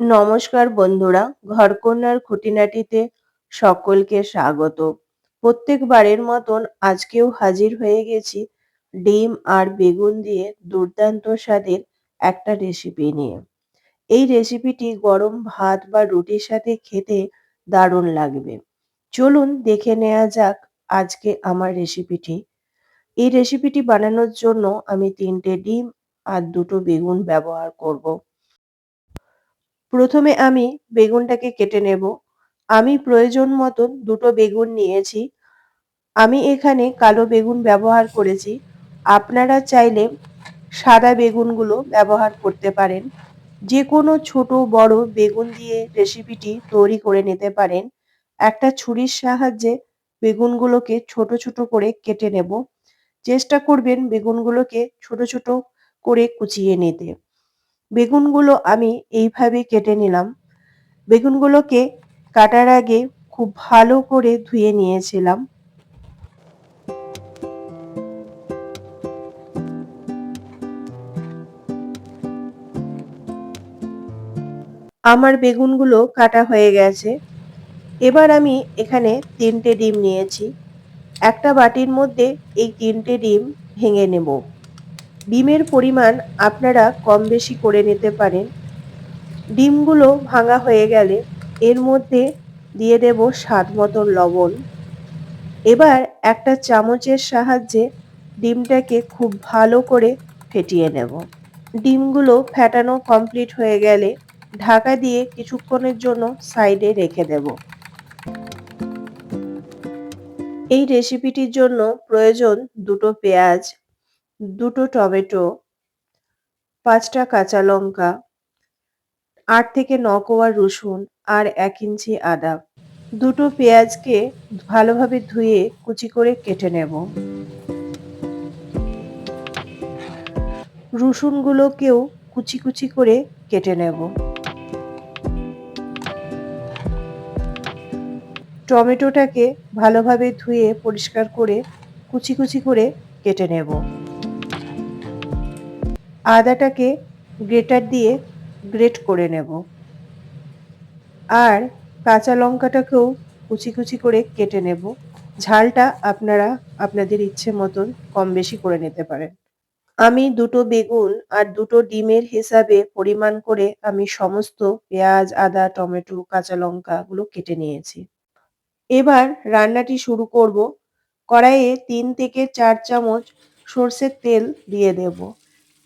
নমস্কার বন্ধুরা, ঘরকন্যার খুঁটিনাটিতে সকলকে স্বাগত। প্রত্যেকবারের মতন আজকেও হাজির হয়ে গেছি ডিম আর বেগুন দিয়ে দুর্দান্ত স্বাদের একটা রেসিপি নিয়ে। এই রেসিপিটি গরম ভাত বা রুটির সাথে খেতে দারুণ লাগবে। চলুন দেখে নেওয়া যাক আজকে আমার রেসিপিটি এই রেসিপিটি বানানোর জন্য আমি তিনটে ডিম আর দুটো বেগুন ব্যবহার করব। প্রথমে আমি বেগুনটাকে কেটে নেব। আমি প্রয়োজন মতন দুটো বেগুন নিয়েছি। আমি এখানে কালো বেগুন ব্যবহার করেছি। আপনারা চাইলে সাদা বেগুনগুলো ব্যবহার করতে পারেন। যে কোনো ছোট বড় বেগুন দিয়ে রেসিপিটি তৈরি করে নিতে পারেন। একটা ছুরির সাহায্যে বেগুনগুলোকে ছোট ছোট করে কেটে নেব। চেষ্টা করবেন বেগুনগুলোকে ছোট ছোট করে কুচিয়ে নিতে। বেগুনগুলো আমি এইভাবে কেটে নিলাম। বেগুনগুলোকে কাটার আগে খুব ভালো করে ধুয়ে নিয়েছিলাম। আমার বেগুনগুলো কাটা হয়ে গেছে। এবার আমি এখানে তিনটে ডিম নিয়েছি। একটা বাটির মধ্যে এই তিনটে ডিম ভেঙে নেব। ডিমের পরিমাণ আপনারা কম বেশি করে নিতে পারেন। ডিমগুলো ভাঙা হয়ে গেলে এর মধ্যে দিয়ে দেব স্বাদ মতো লবণ। এবার একটা চামচের সাহায্যে ডিমটাকে খুব ভালো করে ফেটিয়ে নেব। ডিমগুলো ফেটানো কমপ্লিট হয়ে গেলে ঢাকা দিয়ে কিছুক্ষণের জন্য সাইডে রেখে দেব। এই রেসিপিটির জন্য প্রয়োজন দুটো পেঁয়াজ দুটো টমেটো, পাঁচটা কাঁচা লঙ্কা, আট থেকে ন কোয়া রসুন আর এক ইঞ্চি আদা। দুটো পেঁয়াজকে ভালোভাবে ধুয়ে কুচি করে কেটে নেব। রসুনগুলোকেও কুচি কুচি করে কেটে নেব। টমেটোটাকে ভালোভাবে ধুয়ে পরিষ্কার করে কুচি কুচি করে কেটে নেব। আদাটাকে গ্রেটার দিয়ে গ্রেট করে নেব। আর কাঁচা লঙ্কাটাকেও কুচি কুচি করে কেটে নেব। ঝালটা আপনারা আপনাদের ইচ্ছে মতন কম বেশি করে নিতে পারেন। আমি দুটো বেগুন আর দুটো ডিমের হিসাবে পরিমাণ করে আমি সমস্ত পেঁয়াজ, আদা, টমেটো, কাঁচা লঙ্কাগুলো কেটে নিয়েছি। এবার রান্নাটি শুরু করব। কড়াইয়ে তিন থেকে চার চামচ সর্ষের তেল দিয়ে দেব।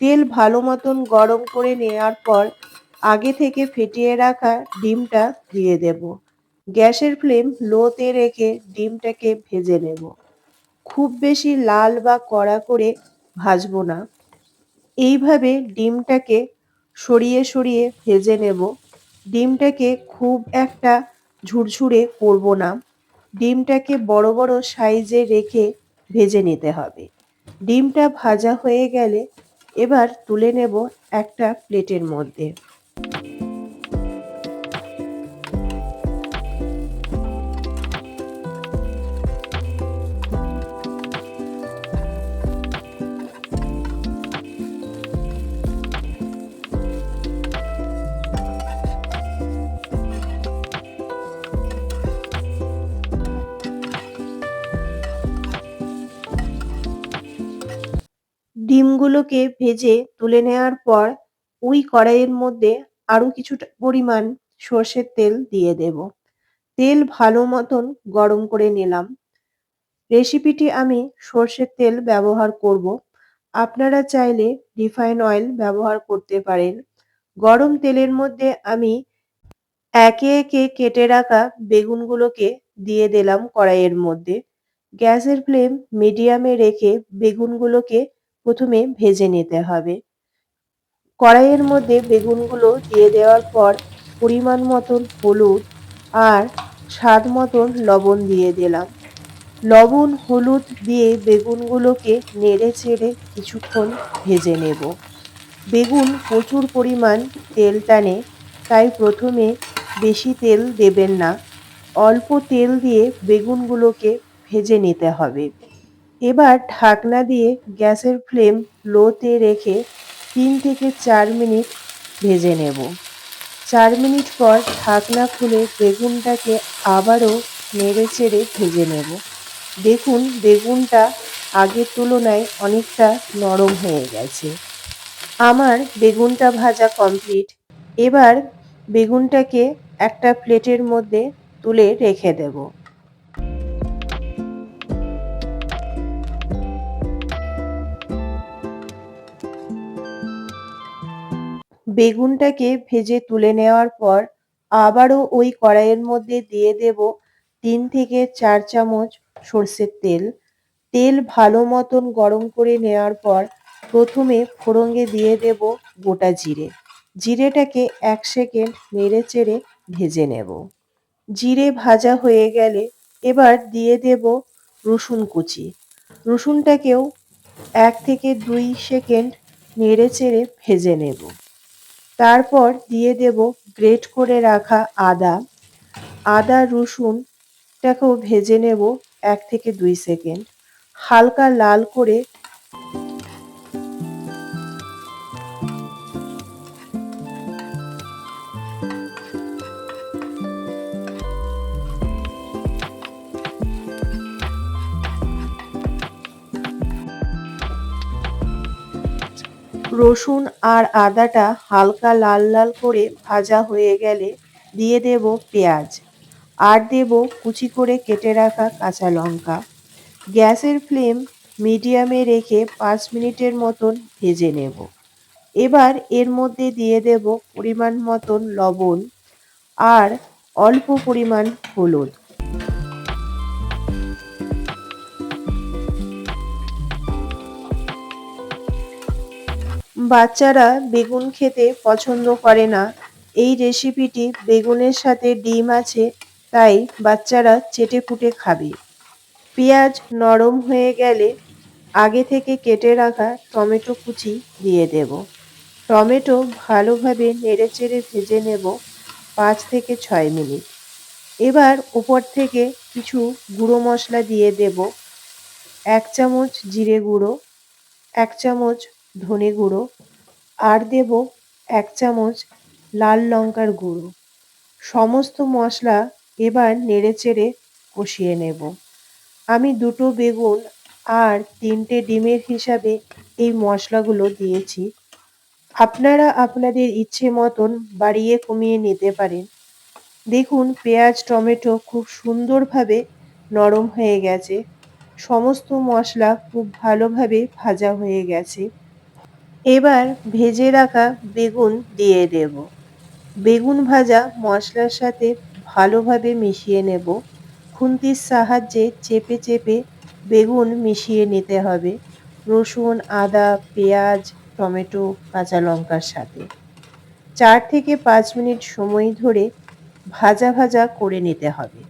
তেল ভালো মতন গরম করে নেওয়ার পর আগে থেকে ফেটিয়ে রাখা ডিমটা দিয়ে দেব। গ্যাসের ফ্লেম লোতে রেখে ডিমটাকে ভেজে নেব। খুব বেশি লাল বা কড়া করে ভাজবো না। এইভাবে ডিমটাকে সরিয়ে সরিয়ে ভেজে নেব। ডিমটাকে খুব একটা ঝুরঝুরে করব না। ডিমটাকে বড় বড় সাইজে রেখে ভেজে নিতে হবে। ডিমটা ভাজা হয়ে গেলে এবার তুলে নেব একটা প্লেটের মধ্যে। ডিমগুলোকে ভেজে তুলে নেওয়ার পর ওই কড়াইয়ের মধ্যে আরও কিছুটা পরিমাণ সর্ষের তেল দিয়ে দেব। তেল ভালো মতন গরম করে নিলাম। রেসিপিটি আমি সর্ষের তেল ব্যবহার করব। আপনারা চাইলে রিফাইন অয়েল ব্যবহার করতে পারেন। গরম তেলের মধ্যে আমি একে একে কেটে রাখা বেগুনগুলোকে দিয়ে দিলাম কড়াইয়ের মধ্যে। গ্যাসের ফ্লেম মিডিয়ামে রেখে বেগুনগুলোকে প্রথমে ভেজে নিতে হবে। কড়াইয়ের মধ্যে বেগুনগুলো দিয়ে দেওয়ার পর পরিমাণ মতন হলুদ আর স্বাদ মতন লবণ দিয়ে দিলাম। লবণ, হলুদ দিয়ে বেগুনগুলোকে নেড়ে চেড়ে কিছুক্ষণ ভেজে নেব। বেগুন প্রচুর পরিমাণ তেল টানে, তাই প্রথমে বেশি তেল দেবেন না। অল্প তেল দিয়ে বেগুনগুলোকে ভেজে নিতে হবে। এবার ঢাকনা দিয়ে গ্যাসের ফ্লেম লোতে রেখে তিন থেকে চার মিনিট ভেজে নেব। চার মিনিট পর ঢাকনা খুলে বেগুনটাকে আবারও নেড়ে চেড়ে ভেজে নেব। দেখুন, বেগুনটা আগের তুলনায় অনেকটা নরম হয়ে গেছে। আমার বেগুনটা ভাজা কমপ্লিট। এবার বেগুনটাকে একটা প্লেটের মধ্যে তুলে রেখে দেব। বেগুনটাকে ভেজে তুলে নেওয়ার পর আবারও ওই কড়াইয়ের মধ্যে দিয়ে দেব তিন থেকে চার চামচ সর্ষের তেল। তেল ভালো মতন গরম করে নেওয়ার পর প্রথমে ফোড়ঙ্গে দিয়ে দেব গোটা জিরে। জিরেটাকে এক সেকেন্ড নেড়ে চেড়ে ভেজে নেব। জিরে ভাজা হয়ে গেলে এবার দিয়ে দেব রসুন কুচি। রসুনটাকেও এক থেকে দুই সেকেন্ড নেড়ে চেড়ে ভেজে নেব। তারপর দিয়ে দেব গ্রেট করে রাখা আদা। আদা রসুনটাকেও ভেজে নেব এক থেকে দুই সেকেন্ড। হালকা লাল করে রসুন আর আদাটা হালকা লাল লাল করে ভাজা হয়ে গেলে দিয়ে দেব পেঁয়াজ। আর দেব কুচি করে কেটে রাখা কাঁচা লঙ্কা। গ্যাসের ফ্লেম মিডিয়ামে রেখে পাঁচ মিনিটের মতন ভেজে নেব। এবার এর মধ্যে দিয়ে দেব পরিমাণ মতন লবণ আর অল্প পরিমাণ হলুদ। বাচ্চারা বেগুন খেতে পছন্দ করে না। এই রেসিপিটি বেগুনের সাথে ডিম আছে, তাই বাচ্চারা চেটে ফুটে খাবে। পেঁয়াজ নরম হয়ে গেলে আগে থেকে কেটে রাখা টমেটো কুচি দিয়ে দেব। টমেটো ভালোভাবে নেড়েচেড়ে ভেজে নেব পাঁচ থেকে ছয় মিনিট। এবার উপর থেকে কিছু গুঁড়ো মশলা দিয়ে দেব। এক চামচ জিরে গুঁড়ো, এক চামচ ধনে গুঁড়ো। আর দেব এক চামচ লাল লঙ্কার গুঁড়ো। সমস্ত মশলা এবার নেড়েচেড়ে কষিয়ে নেব। আমি দুটো বেগুন আর তিনটে ডিমের হিসাবে এই মশলাগুলো দিয়েছি। আপনারা আপনাদের ইচ্ছে মতন বাড়িয়ে কমিয়ে নিতে পারেন। দেখুন, পেঁয়াজ, টমেটো খুব সুন্দরভাবে নরম হয়ে গেছে। সমস্ত মশলা খুব ভালোভাবে ভাজা হয়ে গেছে। এবার ভেজে রাখা বেগুন দিয়ে দেব। বেগুন ভাজা মশলার সাথে ভালোভাবে মিশিয়ে নেব। খুন্তির সাহায্যে চেপে চেপে বেগুন মিশিয়ে নিতে হবে। রসুন, আদা, পেঁয়াজ, টমেটো, কাঁচা লঙ্কার সাথে। চার থেকে পাঁচ মিনিট সময় ধরে ভাজা ভাজা করে নিতে হবে।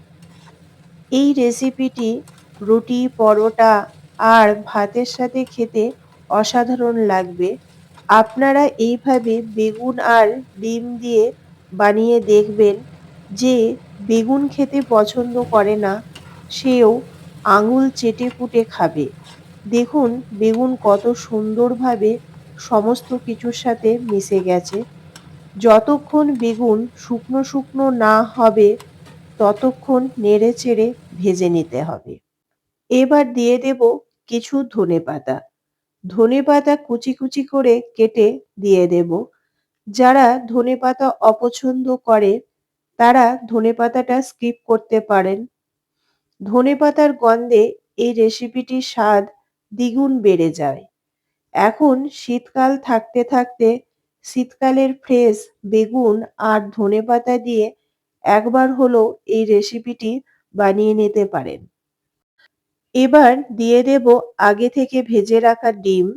এই রেসিপিটি রুটি, পরোটা আর ভাতের সাথে খেতে অসাধারণ লাগবে। আপনারা এইভাবে বেগুন আর ডিম দিয়ে বানিয়ে দেখবেন যে বেগুন খেতে পছন্দ করে না, সেও আঙুল চেটে ফুটে খাবে। দেখুন বেগুন কত সুন্দরভাবে সমস্ত কিছুর সাথে মিশে গেছে। যতক্ষণ বেগুন শুকনো শুকনো না হবে, ততক্ষণ নেড়ে চেড়ে ভেজে নিতে হবে। এবার দিয়ে দেব কিছু ধনে পাতা ধনে পাতা কুচি কুচি করে কেটে দিয়ে দেব। যারা ধনে পাতা অপছন্দ করে, তারা ধনে পাতাটা স্কিপ করতে পারেন। ধনে পাতার গন্ধে এই রেসিপিটির স্বাদ দ্বিগুণ বেড়ে যায়। এখন শীতকাল থাকতে থাকতে শীতকালের ফ্রেশ বেগুন আর ধনে পাতা দিয়ে একবার হলো এই রেসিপিটি বানিয়ে নিতে পারেন। এবার দিয়ে দেব আগে থেকে ভেজে রাখা ডিম।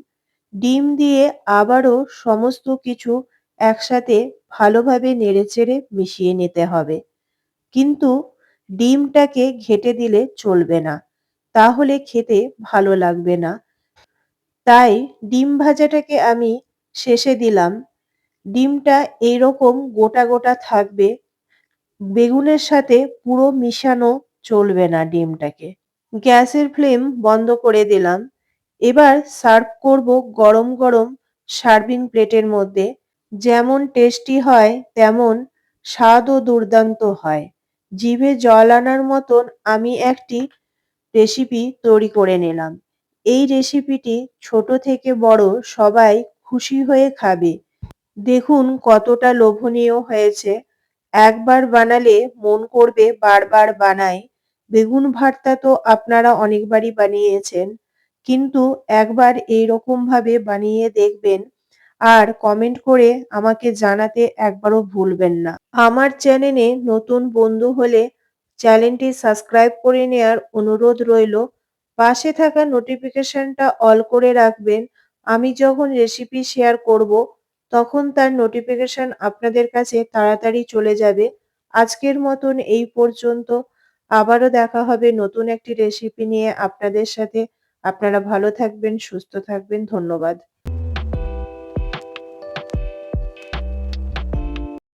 ডিম দিয়ে আবারও সমস্ত কিছু একসাথে ভালোভাবে নেড়েচেড়ে মিশিয়ে নিতে হবে। কিন্তু ডিমটাকে ঘেটে দিলে চলবে না, তাহলে খেতে ভালো লাগবে না। তাই ডিম ভাজাটাকে আমি শেষে দিলাম। ডিমটা এইরকম গোটা গোটা থাকবে, বেগুনের সাথে পুরো মিশানো চলবে না ডিমটাকে। গ্যাসের ফ্লেম বন্ধ করে দিলাম। এবার সার্ভ করব গরম গরম সার্ভিং প্লেটের মধ্যে। যেমন টেস্টি হয়, তেমন স্বাদও দুর্দান্ত হয়। জিভে জল আনার মতন আমি একটি রেসিপি তৈরি করে নিলাম। এই রেসিপিটি ছোট থেকে বড় সবাই খুশি হয়ে খাবে। দেখুন কতটা লোভনীয় হয়েছে। একবার বানালে মন করবে বারবার বানাই বেগুন ভর্তা তো আপনারা অনেকবারই বানিয়েছেন, কিন্তু একবার এইরকম ভাবে বানিয়ে দেখবেন আর কমেন্ট করে আমাকে জানাতে একবারও ভুলবেন না। আমার চ্যানেলে নতুন বন্ধু হলে চ্যানেলটি সাবস্ক্রাইব করে নেওয়ার অনুরোধ রইল। পাশে থাকা নোটিফিকেশনটা অল করে রাখবেন। আমি যখন রেসিপি শেয়ার করব, তখন তার নোটিফিকেশন আপনাদের কাছে তাড়াতাড়ি চলে যাবে। আজকের মতন এই পর্যন্ত। আবারও দেখা হবে নতুন একটি রেসিপি নিয়ে আপনাদের সাথে। আপনারা ভালো থাকবেন, সুস্থ থাকবেন। ধন্যবাদ।